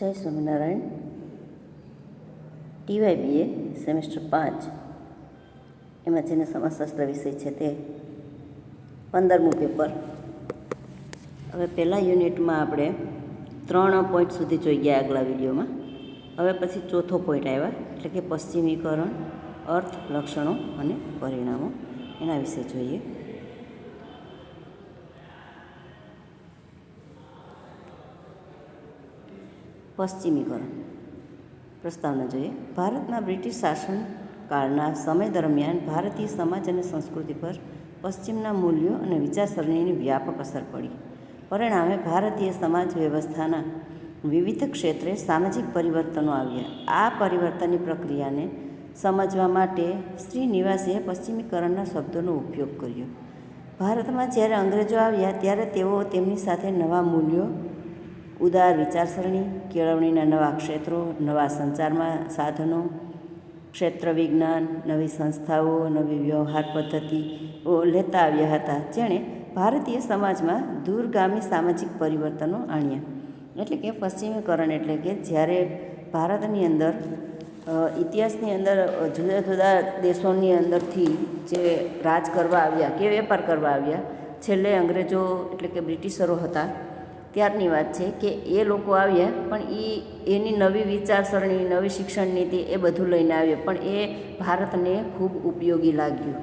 જય Swaminarayan. ટીવાય BA semester પાંચ. એમાં જેને સમાજશાસ્ત્ર વિષય છે તે પંદરમું પેપર. હવે પહેલાં યુનિટમાં આપણે ત્રણ પોઈન્ટ સુધી જોઈ ગયા આગલા વિડીયોમાં. હવે પછી ચોથો પોઈન્ટ આવ્યા, એટલે કે પશ્ચિમીકરણ, અર્થ, લક્ષણો અને પરિણામો. એના વિશે જોઈએ. પશ્ચિમીકરણ પ્રસ્તાવના જોઈએ. ભારતના બ્રિટિશ શાસન કાળના સમય દરમિયાન ભારતીય સમાજ અને સંસ્કૃતિ પર પશ્ચિમના મૂલ્યો અને વિચારસરણીની વ્યાપક અસર પડી. પરિણામે ભારતીય સમાજ વ્યવસ્થાના વિવિધ ક્ષેત્રે સામાજિક પરિવર્તનો આવ્યા. આ પરિવર્તનની પ્રક્રિયાને સમજવા માટે શ્રીનિવાસીએ પશ્ચિમીકરણના શબ્દોનો ઉપયોગ કર્યો. ભારતમાં જ્યારે અંગ્રેજો આવ્યા, ત્યારે તેઓ તેમની સાથે નવા મૂલ્યો ઉદાર વિચારસરણી, કેળવણીના નવા ક્ષેત્રો, નવા સંચારમાં સાધનો ક્ષેત્ર વિજ્ઞાન નવી સંસ્થાઓ, નવી વ્યવહાર પદ્ધતિઓ લેતા આવ્યા હતા, જેણે ભારતીય સમાજમાં દૂરગામી સામાજિક પરિવર્તનો આણ્યા. એટલે કે પશ્ચિમીકરણ એટલે કે જ્યારે ભારતની અંદર ઇતિહાસની અંદર જુદા જુદા દેશોની અંદરથી જે રાજ કરવા આવ્યા કે વેપાર કરવા આવ્યા, છેલ્લે અંગ્રેજો એટલે કે બ્રિટિશરો હતા ત્યારની વાત છે કે એ લોકો આવ્યા, પણ એ એની નવી વિચારસરણી, નવી શિક્ષણ નીતિ એ બધું લઈને આવ્યા. પણ એ ભારતને ખૂબ ઉપયોગી લાગ્યું.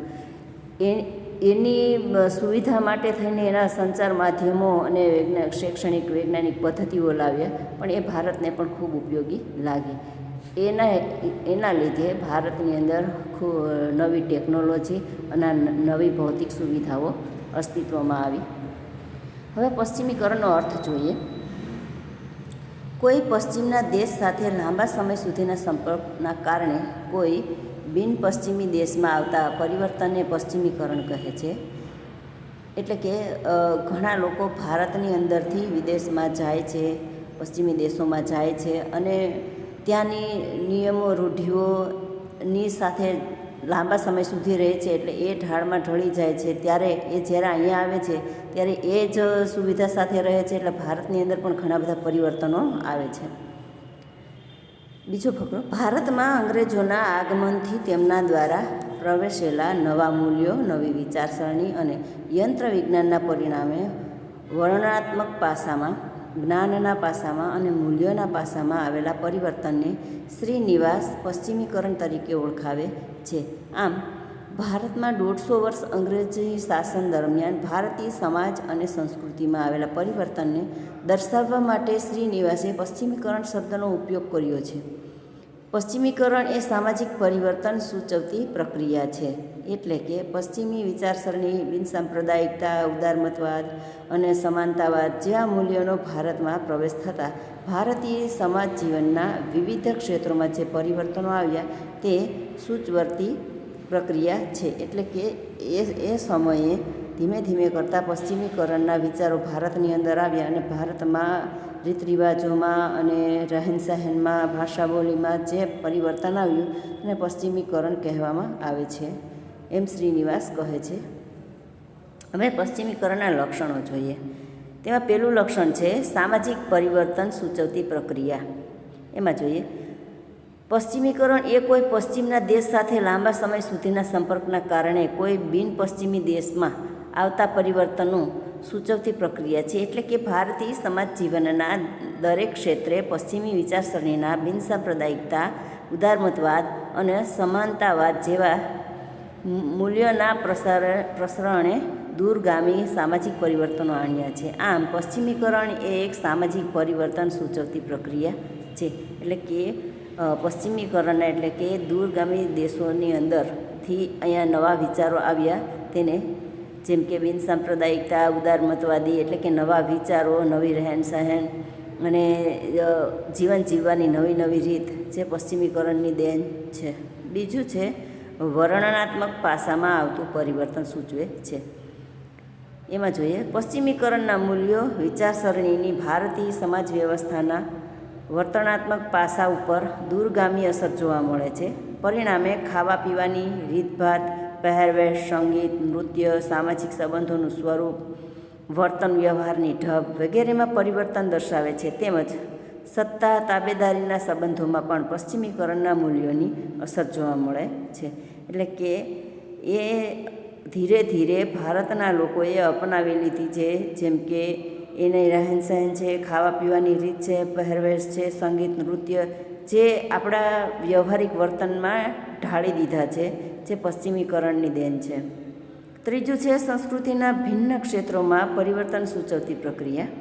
એ, એની સુવિધા માટે થઈને એના સંચાર માધ્યમો અને શૈક્ષણિક, વૈજ્ઞાનિક પદ્ધતિઓ લાવ્યા, પણ એ ભારતને પણ ખૂબ ઉપયોગી લાગી. એના એના લીધે ભારતની અંદર ખૂબ નવી ટેકનોલોજી અને નવી ભૌતિક સુવિધાઓ અસ્તિત્વમાં આવી. હવે પશ્ચિમીકરણનો અર્થ જોઈએ. કોઈ પશ્ચિમના દેશ સાથે લાંબા સમય સુધીના સંપર્કના કારણે કોઈ બિન પશ્ચિમી દેશમાં આવતા પરિવર્તનને પશ્ચિમીકરણ કહે છે. એટલે કે ઘણા લોકો ભારતની અંદરથી વિદેશમાં જાય છે, પશ્ચિમી દેશોમાં જાય છે અને ત્યાંની નિયમો, રૂઢિઓની સાથે લાંબા સમય સુધી રહે છે એટલે એ ઢાળમાં ઢળી જાય છે. ત્યારે એ જ્યારે અહીંયા આવે છે, ત્યારે એ જ સુવિધા સાથે રહે છે એટલે ભારતની અંદર પણ ઘણા બધા પરિવર્તનો આવે છે. બીજો ફકરો, ભારતમાં અંગ્રેજોના આગમનથી તેમના દ્વારા પ્રવેશેલા નવા મૂલ્યો, નવી વિચારસરણી અને યંત્ર વિજ્ઞાનના પરિણામે વર્ણનાત્મક પાસામાં જ્ઞાનના પાસામાં અને મૂલ્યોના પાસામાં આવેલા પરિવર્તનને શ્રીનિવાસ પશ્ચિમીકરણ તરીકે ઓળખાવે છે. આમ, ભારતમાં દોઢસો વર્ષ અંગ્રેજી શાસન દરમિયાન ભારતીય સમાજ અને સંસ્કૃતિમાં આવેલા પરિવર્તનને દર્શાવવા માટે શ્રીનિવાસે પશ્ચિમીકરણ શબ્દનો ઉપયોગ કર્યો છે. પશ્ચિમીકરણ એ સામાજિક પરિવર્તન સૂચવતી પ્રક્રિયા છે. એટલે કે પશ્ચિમી વિચારસરણી, બિનસાંપ્રદાયિકતા, ઉદારમતવાદ અને સમાનતાવાદ જેવા મૂલ્યોનો ભારતમાં પ્રવેશ થતાં ભારતીય સમાજ જીવનના વિવિધ ક્ષેત્રોમાં જે પરિવર્તનો આવ્યા તે સૂચવર્તી પ્રક્રિયા છે. એટલે કે એ એ સમયે ધીમે ધીમે કરતાં પશ્ચિમીકરણના વિચારો ભારતની અંદર આવ્યા અને ભારતમાં રીત રિવાજોમાં અને રહેન સહેનમાં ભાષા બોલીમાં જે પરિવર્તન આવ્યું એને પશ્ચિમીકરણ કહેવામાં આવે છે. એમ શ્રીનિવાસ કહે છે. હવે પશ્ચિમીકરણના લક્ષણો જોઈએ. તેમાં પહેલું લક્ષણ છે, સામાજિક પરિવર્તન સૂચવતી પ્રક્રિયા. એમાં જોઈએ, પશ્ચિમીકરણ એ કોઈ પશ્ચિમના દેશ સાથે લાંબા સમય સુધીના સંપર્કના કારણે કોઈ બિન પશ્ચિમી દેશમાં આવતા પરિવર્તનો સૂચવતી પ્રક્રિયા છે એટલે કે ભારતીય સમાજ જીવનના દરેક ક્ષેત્રે પશ્ચિમી વિચારસરણીના બિનસાંપ્રદાયિકતા ઉદારમતવાદ અને સમાનતાવાદ જેવા મૂલ્યોના પ્રસાર, પ્રસરણે દૂરગામી સામાજિક પરિવર્તનો આણ્યા છે. આમ, પશ્ચિમીકરણ એ એક સામાજિક પરિવર્તન સૂચવતી પ્રક્રિયા છે એટલે કે પશ્ચિમીકરણ એટલે કે દૂરગામી દેશોની અંદરથી અહીંયા નવા વિચારો આવ્યા, તેને જેમ કે બિન સાંપ્રદાયિકતા, ઉદારમતવાદી એટલે કે નવા વિચારો, નવી રહેન સહેન અને જીવન જીવવાની નવી નવી રીત જે પશ્ચિમીકરણની દેન છે. બીજું છે, વર્ણનાત્મક પાસામાં આવતું પરિવર્તન સૂચવે છે. એમાં જોઈએ, પશ્ચિમીકરણના મૂલ્યો, વિચારસરણીની ભારતીય સમાજ વ્યવસ્થાના વર્તનાત્મક પાસા ઉપર દૂરગામી અસર જોવા મળે છે. પરિણામે ખાવા પીવાની રીતભાત પહેરવેશ, સંગીત, નૃત્ય, સામાજિક સંબંધોનું સ્વરૂપ, વર્તન વ્યવહારની ઢબ વગેરેમાં પરિવર્તન દર્શાવે છે. તેમજ સત્તા, તાબેદારીના સંબંધોમાં પણ પશ્ચિમીકરણના મૂલ્યોની અસર જોવા મળે છે. એટલે કે એ ધીરે ધીરે ભારતના લોકોએ અપનાવી લીધી છે, જેમ કે એને રહેન સહેન છે, ખાવા પીવાની રીત છે, પહેરવેશ છે, સંગીત, નૃત્ય જે આપણા વ્યવહારિક વર્તનમાં ઢાળી દીધા છે. જે પશ્ચિમીકરણની દેન છે. ત્રીજું છે સંસ્કૃતિના ભિન્ન ક્ષેત્રોમાં પરિવર્તન સૂચવતી પ્રક્રિયા.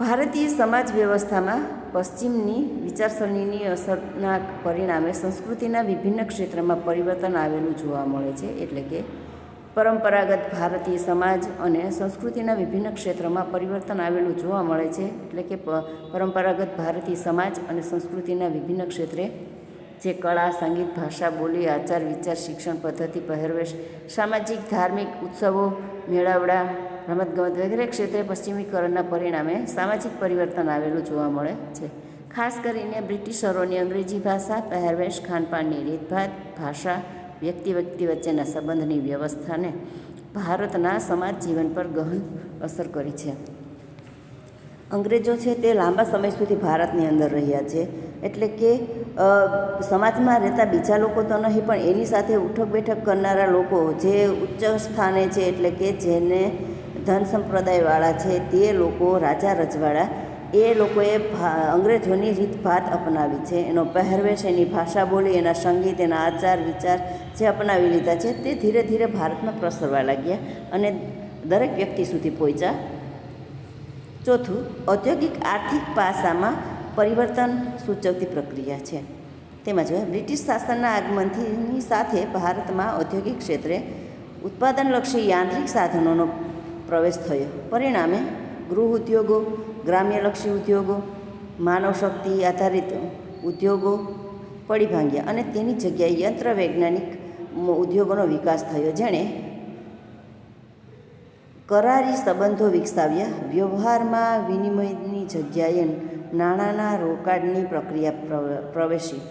ભારતીય સમાજ વ્યવસ્થામાં પશ્ચિમની વિચારસરણીની અસરના પરિણામે સંસ્કૃતિના વિભિન્ન ક્ષેત્રમાં પરિવર્તન આવેલું જોવા મળે છે, એટલે કે પરંપરાગત ભારતીય સમાજ અને સંસ્કૃતિના વિભિન્ન ક્ષેત્રમાં પરિવર્તન આવેલું જોવા મળે છે, એટલે કે પરંપરાગત ભારતીય સમાજ અને સંસ્કૃતિના વિભિન્ન ક્ષેત્રે જે કળા, સંગીત, ભાષા, બોલી, આચાર, વિચાર, શિક્ષણ પદ્ધતિ, પહેરવેશ, સામાજિક, ધાર્મિક ઉત્સવો, મેળાવડા, રમતગમત વગેરે ક્ષેત્રે પશ્ચિમીકરણના પરિણામે સામાજિક પરિવર્તન આવેલું જોવા મળે છે. ખાસ કરીને બ્રિટિશરોની અંગ્રેજી ભાષા, પહેરવેશ, ખાનપાનની રીતભાત, ભાષા, વ્યક્તિ વ્યક્તિ વચ્ચેના સંબંધની વ્યવસ્થાને ભારતના સમાજ જીવન પર ગહન અસર કરી છે. અંગ્રેજો છે તે લાંબા સમય સુધી ભારતની અંદર રહ્યા છે, એટલે કે સમાજમાં રહેતા બીજા લોકો તો નહીં, પણ એની સાથે ઉઠક બેઠક કરનારા લોકો જે ઉચ્ચ સ્થાને છે, એટલે કે જેને ધન સંપ્રદાયવાળા છે, તે લોકો રાજા રજવાડા, એ લોકોએ અંગ્રેજોની રીતભાત અપનાવી છે. એનો પહેરવેશ, એની ભાષા બોલી, એના સંગીત, એના આચાર, વિચાર જે અપનાવી લીધા છે, તે ધીરે ધીરે ભારતમાં પ્રસરવા લાગ્યા અને દરેક વ્યક્તિ સુધી પહોંચ્યા. ચોથું, ઔદ્યોગિક આર્થિક પાસામાં પરિવર્તન સૂચવતી પ્રક્રિયા છે. તેમજ બ્રિટિશ શાસનના આગમનથી સાથે ભારતમાં ઔદ્યોગિક ક્ષેત્રે ઉત્પાદનલક્ષી યાંત્રિક સાધનોનો પ્રવેશ થયો. પરિણામે ગૃહ ઉદ્યોગો, ગ્રામ્યલક્ષી ઉદ્યોગો માનવ શક્તિ આધારિત ઉદ્યોગો પડી ભાંગ્યા અને તેની જગ્યાએ યંત્ર વૈજ્ઞાનિક ઉદ્યોગોનો વિકાસ થયો. જેણે કરારી સંબંધો વિકસાવ્યા. વ્યવહારમાં વિનિમયની જગ્યાએ નાણાંના રોકાણની પ્રક્રિયા પ્રવેશી.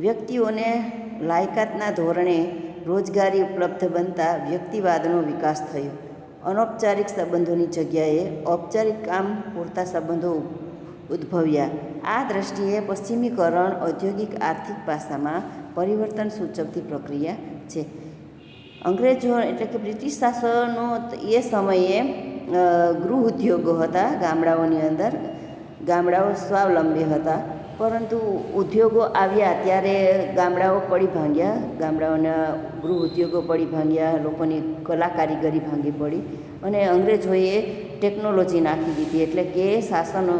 વ્યક્તિઓને લાયકાતના ધોરણે રોજગારી ઉપલબ્ધ બનતા વ્યક્તિવાદનો વિકાસ થયો. અનૌપચારિક સંબંધોની જગ્યાએ ઔપચારિક કામ પૂરતા સંબંધો ઉદ્ભવ્યા. આ દ્રષ્ટિએ પશ્ચિમીકરણ ઔદ્યોગિક આર્થિક પાસામાં પરિવર્તન સૂચવતી પ્રક્રિયા છે. અંગ્રેજો એટલે કે બ્રિટિશ શાસનો એ સમયે ગૃહ ઉદ્યોગો હતા ગામડાઓની અંદર. ગામડાઓ સ્વાવલંબી હતા. પરંતુ ઉદ્યોગો આવ્યા ત્યારે ગામડાઓ પડી ભાંગ્યા. ગામડાઓના ગૃહ ઉદ્યોગો પડી ભાંગ્યા. લોકોની કલા કારીગરી ભાંગી પડી. અને અંગ્રેજોએ ટેકનોલોજી નાખી દીધી. એટલે કે શાસનો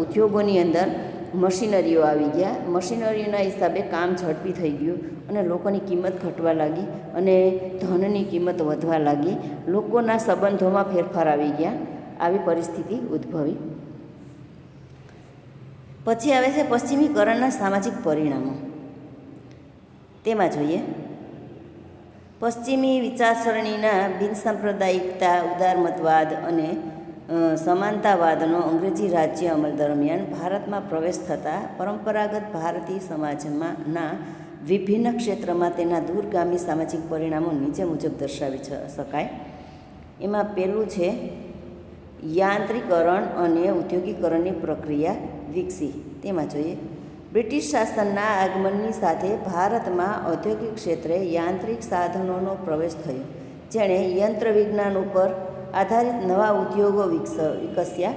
ઉદ્યોગોની અંદર મશીનરીઓ આવી ગયા. મશીનરીના હિસાબે કામ ઝડપી થઈ ગયું અને લોકોની કિંમત ઘટવા લાગી અને ધનની કિંમત વધવા લાગી. લોકોના સંબંધોમાં ફેરફાર આવી ગયા. આવી પરિસ્થિતિ ઉદ્ભવી. પછી આવે છે પશ્ચિમીકરણના સામાજિક પરિણામો. તેમાં જોઈએ. પશ્ચિમી વિચારસરણીના બિનસાંપ્રદાયિકતા ઉદારમતવાદ અને સમાનતાવાદનો અંગ્રેજી રાજ્ય અમલ દરમિયાન ભારતમાં પ્રવેશ થતાં પરંપરાગત ભારતીય સમાજમાં ના વિભિન્ન ક્ષેત્રમાં તેના દૂરગામી સામાજિક પરિણામો નીચે મુજબ દર્શાવી શકાય. એમાં પહેલું છે યાંત્રિકરણ અને ઉદ્યોગીકરણની પ્રક્રિયા વિકસી. તેમાં જોઈએ, બ્રિટિશ શાસનના આગમનની સાથે ભારતમાં ઔદ્યોગિક ક્ષેત્રે યાંત્રિક સાધનોનો પ્રવેશ થયો, જેણે યંત્રવિજ્ઞાન ઉપર આધારિત નવા ઉદ્યોગો વિકસ, વિકસ્યા.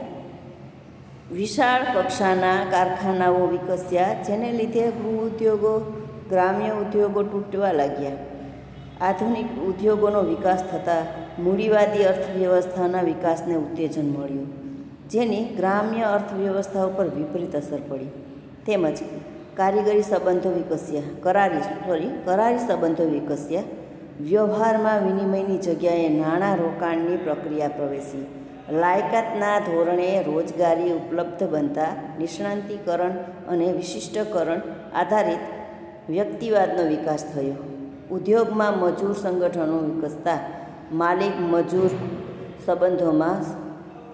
વિશાળ કક્ષાના કારખાનાઓ વિકસ્યા, જેને લીધે ગૃહ ઉદ્યોગો, ગ્રામ્ય ઉદ્યોગો તૂટવા લાગ્યા. આધુનિક ઉદ્યોગોનો વિકાસ થતાં મૂડીવાદી અર્થવ્યવસ્થાના વિકાસને ઉત્તેજન મળ્યું, જેની ગ્રામ્ય અર્થવ્યવસ્થા ઉપર વિપરીત અસર પડી. તેમજ કારીગરી સંબંધો વિકસ્યા, કરારી સોરી કરારી સંબંધો વિકસ્યા, વ્યવહારમાં વિનિમયની જગ્યાએ નાણાં રોકાણની પ્રક્રિયા પ્રવેશી. લાયકાતના ધોરણે રોજગારી ઉપલબ્ધ બનતા નિષ્ણાંતિકરણ અને વિશિષ્ટકરણ આધારિત વ્યક્તિવાદનો વિકાસ થયો. ઉદ્યોગમાં મજૂર સંગઠનો વિકસતા માલિક મજૂર સંબંધોમાં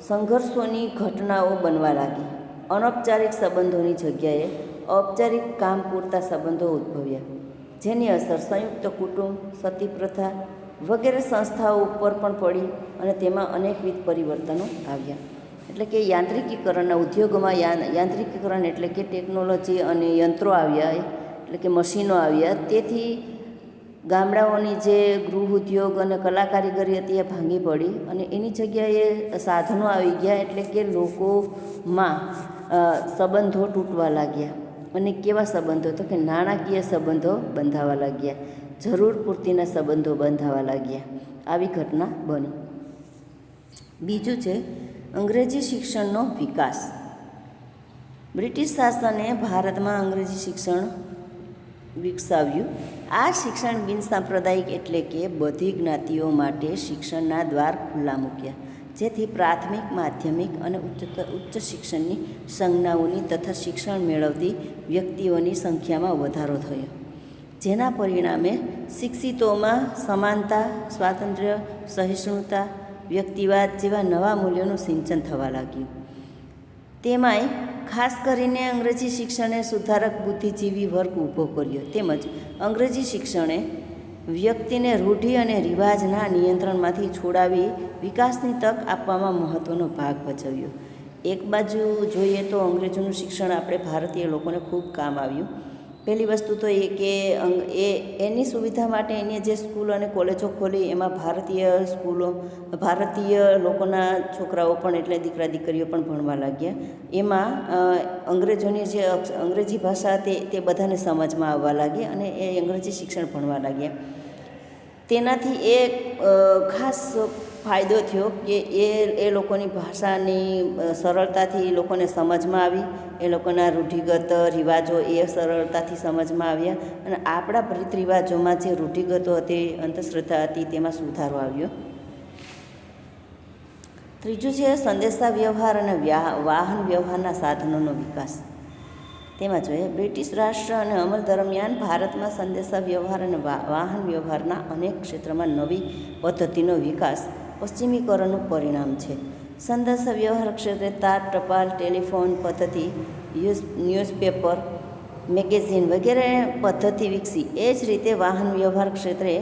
સંઘર્ષોની ઘટનાઓ બનવા લાગી. અનૌપચારિક સંબંધોની જગ્યાએ ઔપચારિક કામ પૂરતા સંબંધો ઉદ્ભવ્યા, જેની અસર સંયુક્ત કુટુંબ સતી પ્રથા વગેરે સંસ્થાઓ ઉપર પણ પડી અને તેમાં અનેકવિધ પરિવર્તનો આવ્યા. એટલે કે યાંત્રિકીકરણના ઉદ્યોગોમાં યાંત્રિકીકરણ એટલે કે ટેકનોલોજી અને યંત્રો આવ્યા, એટલે કે મશીનો આવ્યા. તેથી ગામડાઓની જે ગૃહ ઉદ્યોગ અને કલા કારીગરી હતી એ ભાંગી પડી અને એની જગ્યાએ સાધનો આવી ગયા એટલે કે લોકોમાં સંબંધો તૂટવા લાગ્યા. અને કેવા સંબંધો? તો કે નાણાકીય સંબંધો બંધાવા લાગ્યા. જરૂર પૂરતીના સંબંધો બંધાવા લાગ્યા. આવી ઘટના બની. બીજું છે, અંગ્રેજી શિક્ષણનો વિકાસ. બ્રિટિશ શાસને ભારતમાં અંગ્રેજી શિક્ષણ વિકસાવ્યું. આ શિક્ષણ બિનસાંપ્રદાયિક એટલે કે બધી જ્ઞાતિઓ માટે શિક્ષણના દ્વાર ખુલ્લા મૂક્યા, જેથી પ્રાથમિક, માધ્યમિક અને ઉચ્ચતર ઉચ્ચ શિક્ષણની સંજ્ઞાઓની તથા શિક્ષણ મેળવતી વ્યક્તિઓની સંખ્યામાં વધારો થયો. જેના પરિણામે શિક્ષિતોમાં સમાનતા, સ્વાતંત્ર્ય, સહિષ્ણુતા, વ્યક્તિવાદ જેવા નવા મૂલ્યોનું સિંચન થવા લાગ્યું. તેમાંય ખાસ કરીને અંગ્રેજી શિક્ષણે સુધારક બુદ્ધિજીવી વર્ગ ઊભો કર્યો. તેમજ અંગ્રેજી શિક્ષણે વ્યક્તિને રૂઢિ અને રિવાજના નિયંત્રણમાંથી છોડાવી વિકાસની તક આપવામાં મહત્ત્વનો ભાગ ભજવ્યો. એક બાજુ જોઈએ તો અંગ્રેજોનું શિક્ષણ આપણે ભારતીય લોકોને ખૂબ કામ આવ્યું. પહેલી વસ્તુ તો એ કે એ, એની સુવિધા માટે એની જે સ્કૂલ અને કોલેજો ખોલી, એમાં ભારતીય સ્કૂલો, ભારતીય લોકોના છોકરાઓ પણ એટલે દીકરા દીકરીઓ પણ ભણવા લાગ્યા. એમાં અંગ્રેજોની જે અંગ્રેજી ભાષા હતી તે બધાને સમજમાં આવવા લાગી અને એ અંગ્રેજી શિક્ષણ ભણવા લાગ્યા. તેનાથી એ ખાસ ફાયદો થયો કે એ એ લોકોની ભાષાની સરળતાથી લોકોને સમજમાં આવી. એ લોકોના રૂઢિગત રિવાજો એ સરળતાથી સમજમાં આવ્યા. અને આપણા રીત રિવાજોમાં જે રૂઢિગતો હતી, અંધશ્રદ્ધા હતી, તેમાં સુધારો આવ્યો. ત્રીજું છે સંદેશા વ્યવહાર અને વાહન વ્યવહારના સાધનોનો વિકાસ. તેમાં જોઈએ, બ્રિટિશ રાષ્ટ્ર અને અમલ દરમિયાન ભારતમાં સંદેશા વ્યવહાર અને વાહન વ્યવહારના અનેક ક્ષેત્રમાં નવી પદ્ધતિનો વિકાસ પશ્ચિમીકરણનું પરિણામ છે. સંદેશા વ્યવહાર ક્ષેત્રે તાર, ટપાલ, ટેલિફોન પદ્ધતિ યુઝ ન્યૂઝપેપર, મેગેઝિન વગેરે પદ્ધતિ વિકસી. એ જ રીતે વાહન વ્યવહાર ક્ષેત્રે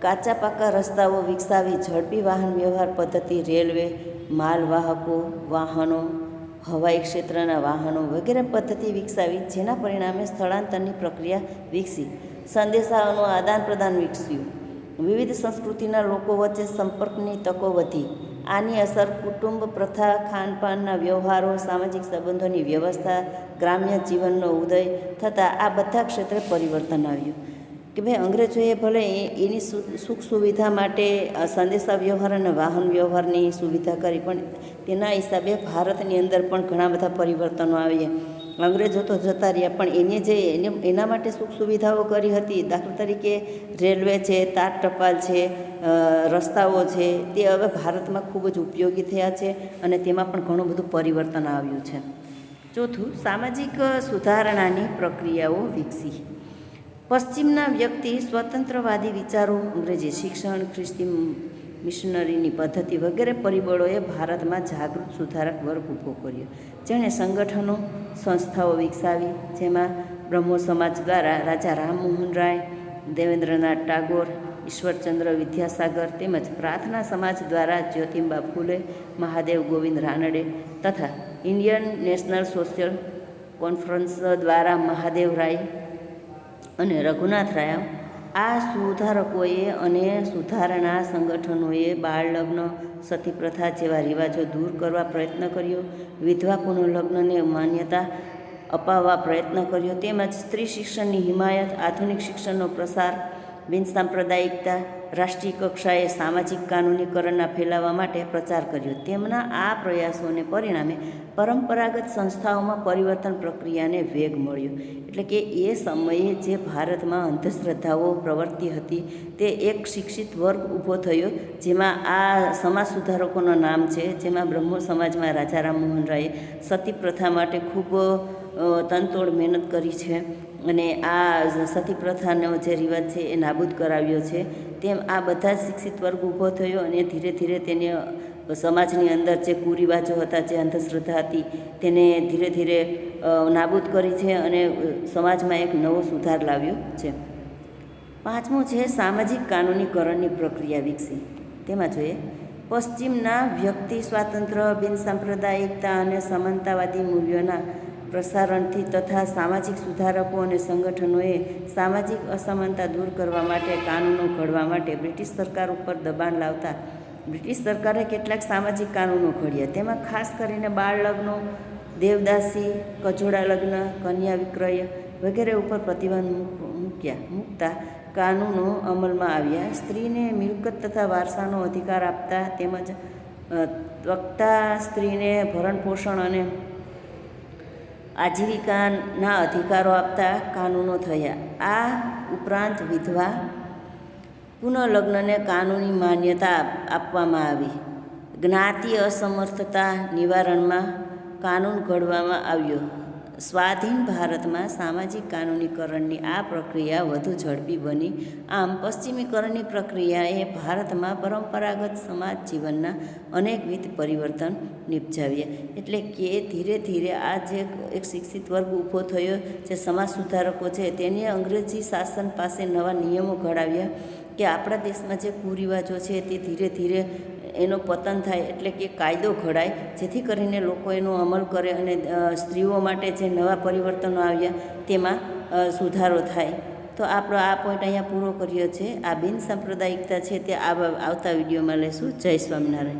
કાચા પાકા રસ્તાઓ વિકસાવી ઝડપી વાહન વ્યવહાર પદ્ધતિ, રેલવે માલવાહકો વાહનો, હવાઈ ક્ષેત્રના વાહનો વગેરે પદ્ધતિ વિકસાવી, જેના પરિણામે સ્થળાંતરની પ્રક્રિયા વિકસી. સંદેશાઓનું આદાન પ્રદાન વિકસ્યું. વિવિધ સંસ્કૃતિના લોકો વચ્ચે સંપર્કની તકો વધી. આની અસર કુટુંબ, પ્રથા, ખાનપાનના વ્યવહારો, સામાજિક સંબંધોની વ્યવસ્થા, ગ્રામ્ય જીવનનો ઉદય થતાં આ બધા ક્ષેત્રે પરિવર્તન આવ્યું. કે ભાઈ, અંગ્રેજોએ ભલે એની સુખ સુવિધા માટે સંદેશા વ્યવહાર અને વાહન વ્યવહારની સુવિધા કરી, પણ તેના હિસાબે ભારતની અંદર પણ ઘણા બધા પરિવર્તનો આવ્યા. અંગ્રેજો તો જતા રહ્યા, પણ એને જે એને એના માટે સુખ સુવિધાઓ કરી હતી, દાખલા તરીકે રેલવે છે, તાર ટપાલ છે રસ્તાઓ છે, તે હવે ભારતમાં ખૂબ જ ઉપયોગી થયા છે અને તેમાં પણ ઘણું બધું પરિવર્તન આવ્યું છે. ચોથું, સામાજિક સુધારણાની પ્રક્રિયાઓ વિકસી. પશ્ચિમના વ્યક્તિ સ્વતંત્રવાદી વિચારો, અંગ્રેજી શિક્ષણ, ખ્રિસ્તી મિશનરીની પદ્ધતિ વગેરે પરિબળોએ ભારતમાં જાગૃત સુધારક વર્ગ ઊભો કર્યો. જેણે સંગઠનો, સંસ્થાઓ વિકસાવી, જેમાં બ્રહ્મો સમાજ દ્વારા રાજા રામમોહન રાય, દેવેન્દ્રનાથ ટાગોર, ઈશ્વરચંદ્ર વિદ્યાસાગર તેમજ પ્રાર્થના સમાજ દ્વારા જ્યોતિંબા ફૂલે, મહાદેવ ગોવિંદ રાનડે તથા ઇન્ડિયન નેશનલ સોશિયલ કોન્ફરન્સ દ્વારા મહાદેવ રાય અને રઘુનાથ રાય આ સુધારકોએ અને સુધારણા સંગઠનોએ બાળ લગ્ન સતી પ્રથા જેવા રિવાજો દૂર કરવા પ્રયત્ન કર્યો. વિધવા પુનઃલગ્નને માન્યતા અપાવવા પ્રયત્ન કર્યો. તેમજ સ્ત્રી શિક્ષણની હિમાયત, આધુનિક શિક્ષણનો પ્રસાર બિનસાંપ્રદાયિકતા રાષ્ટ્રીય કક્ષાએ સામાજિક કાનૂનીકરણના ફેલાવા માટે પ્રચાર કર્યો. તેમના આ પ્રયાસોને પરિણામે પરંપરાગત સંસ્થાઓમાં પરિવર્તન પ્રક્રિયાને વેગ મળ્યો. એટલે કે એ સમયે જે ભારતમાં અંધશ્રદ્ધાઓ પ્રવર્તી હતી, તે એક શિક્ષિત વર્ગ ઊભો થયો, જેમાં આ સમાજ સુધારકોનું નામ છે, જેમાં બ્રહ્મો સમાજમાં રાજા રામમોહન રાયે સતી પ્રથા માટે ખૂબ તનતોડ મહેનત કરી છે. અને આ સતી પ્રથાનો જે રિવાજ છે એ નાબૂદ કરાવ્યો છે. તેમ આ બધા જ શિક્ષિત વર્ગ ઊભો થયો અને ધીરે ધીરે તેને સમાજની અંદર જે કુરિવાજો હતા, જે અંધશ્રદ્ધા હતી, તેને ધીરે ધીરે નાબૂદ કરી છે અને સમાજમાં એક નવો સુધાર લાવ્યો છે. પાંચમું છે સામાજિક કાનૂનીકરણની પ્રક્રિયા વિકસી. તેમાં જોઈએ, પશ્ચિમના વ્યક્તિ સ્વાતંત્ર્ય બિનસાંપ્રદાયિકતા અને સમાનતાવાદી મૂલ્યોના પ્રસારણથી તથા સામાજિક સુધારકો અને સંગઠનોએ સામાજિક અસમાનતા દૂર કરવા માટે કાનૂનો ઘડવા માટે બ્રિટિશ સરકાર ઉપર દબાણ લાવતા. બ્રિટિશ સરકારે કેટલાક સામાજિક કાનૂનો ઘડ્યા. તેમાં ખાસ કરીને બાળ લગ્નો, દેવદાસી, કજોડા લગ્ન, કન્યા વિક્રય વગેરે ઉપર પ્રતિબંધ મૂક્યા. મૂકતા કાનૂનો અમલમાં આવ્યા. સ્ત્રીને મિલકત તથા વારસાનો અધિકાર આપતા તેમજ વક્તા સ્ત્રીને ભરણપોષણ અને આજીવિકાના અધિકારો આપતા કાનૂનો થયા. આ ઉપરાંત વિધવા પુનઃલગ્નને કાનૂની માન્યતા આપવામાં આવી. જ્ઞાતિ અસમર્થતા નિવારણમાં કાનૂન ઘડવામાં આવ્યો. સ્વાધીન ભારતમાં સામાજિક કાનૂનીકરણની આ પ્રક્રિયા વધુ ઝડપી બની. આમ, પશ્ચિમીકરણની પ્રક્રિયાએ ભારતમાં પરંપરાગત સમાજ જીવનના અનેકવિધ પરિવર્તન નિપજાવ્યા. એટલે કે ધીરે ધીરે આ જે એક શિક્ષિત વર્ગ ઊભો થયો જે સમાજ સુધારકો છે. તેને અંગ્રેજી શાસન પાસે નવા નિયમો ઘડાવ્યા કે આપણા દેશમાં જે કુરિવાજો છે તે ધીરે ધીરે એનો પતન થાય એટલે કે કાયદો ઘડાય, જેથી કરીને લોકો એનો અમલ કરે અને સ્ત્રીઓ માટે જે નવા પરિવર્તનો આવ્યા તેમાં સુધારો થાય. તો આપણો આ પોઈન્ટ અહીંયા પૂરો કર્યો છે. આ બિન સાંપ્રદાયિકતા છે તે આવ- આવતા વિડીયોમાં લેશું. જય સ્વામિનારાયણ.